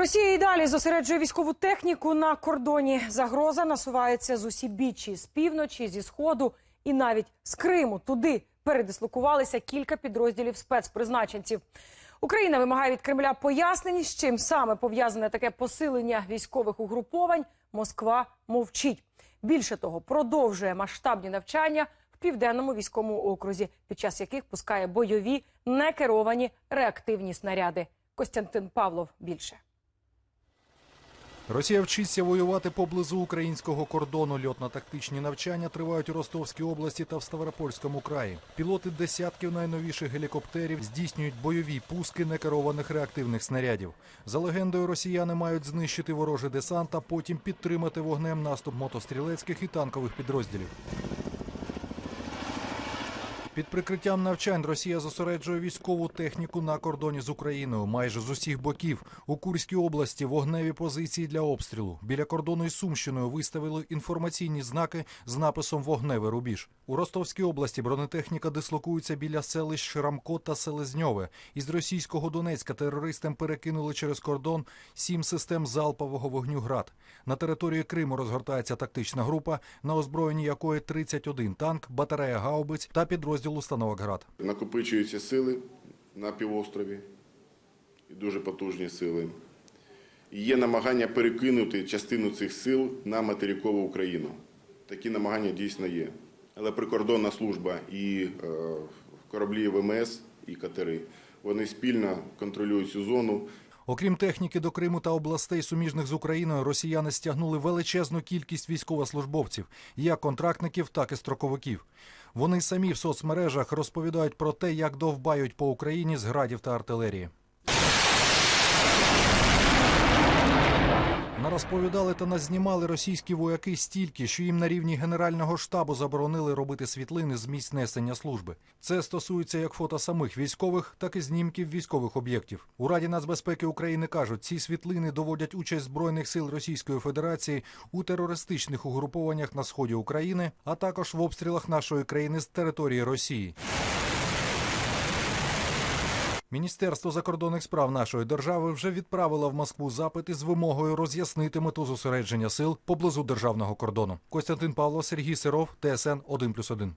Росія і далі зосереджує військову техніку на кордоні. Загроза насувається з усібіччі, з півночі, зі сходу і навіть з Криму. Туди передислокувалися кілька підрозділів спецпризначенців. Україна вимагає від Кремля пояснень, з чим саме пов'язане таке посилення військових угруповань. Москва мовчить. Більше того, продовжує масштабні навчання в південному військовому окрузі, під час яких пускає бойові некеровані реактивні снаряди. Костянтин Павлов більше. Росія вчиться воювати поблизу українського кордону. Льотно-тактичні навчання тривають у Ростовській області та в Ставропольському краї. Пілоти десятків найновіших гелікоптерів здійснюють бойові пуски некерованих реактивних снарядів. За легендою, росіяни мають знищити ворожий десант, а потім підтримати вогнем наступ мотострілецьких і танкових підрозділів. Під прикриттям навчань Росія зосереджує військову техніку на кордоні з Україною майже з усіх боків. У Курській області вогневі позиції для обстрілу. Біля кордону із Сумщиною виставили інформаційні знаки з написом Вогневий рубіж. У Ростовській області бронетехніка дислокується біля селищ Шрамко та Селезньове. Із російського Донецька терористам перекинули через кордон сім систем залпового вогню ГРАД. На території Криму розгортається тактична група, на озброєнні якої 31 танк, батарея гаубиць та підрозділ установок ГРАД. Накопичуються сили на півострові, дуже потужні сили. Є намагання перекинути частину цих сил на материкову Україну. Такі намагання дійсно є. Але прикордонна служба і е, кораблі ВМС, і катери, вони спільно контролюють цю зону. Окрім техніки до Криму та областей суміжних з Україною, росіяни стягнули величезну кількість військовослужбовців, як контрактників, так і строковиків. Вони самі в соцмережах розповідають про те, як довбають по Україні з градів та артилерії. Нарозповідали та назнімали російські вояки стільки, що їм на рівні Генерального штабу заборонили робити світлини з місць несення служби. Це стосується як фото самих військових, так і знімків військових об'єктів. У Раді нацбезпеки України кажуть, ці світлини доводять участь збройних сил Російської Федерації у терористичних угрупованнях на сході України, а також в обстрілах нашої країни з території Росії. Міністерство закордонних справ нашої держави вже відправило в Москву запит із вимогою роз'яснити мету зосередження сил поблизу державного кордону. Костянтин Павло, Сергій Сиров, ТСН 1+,1.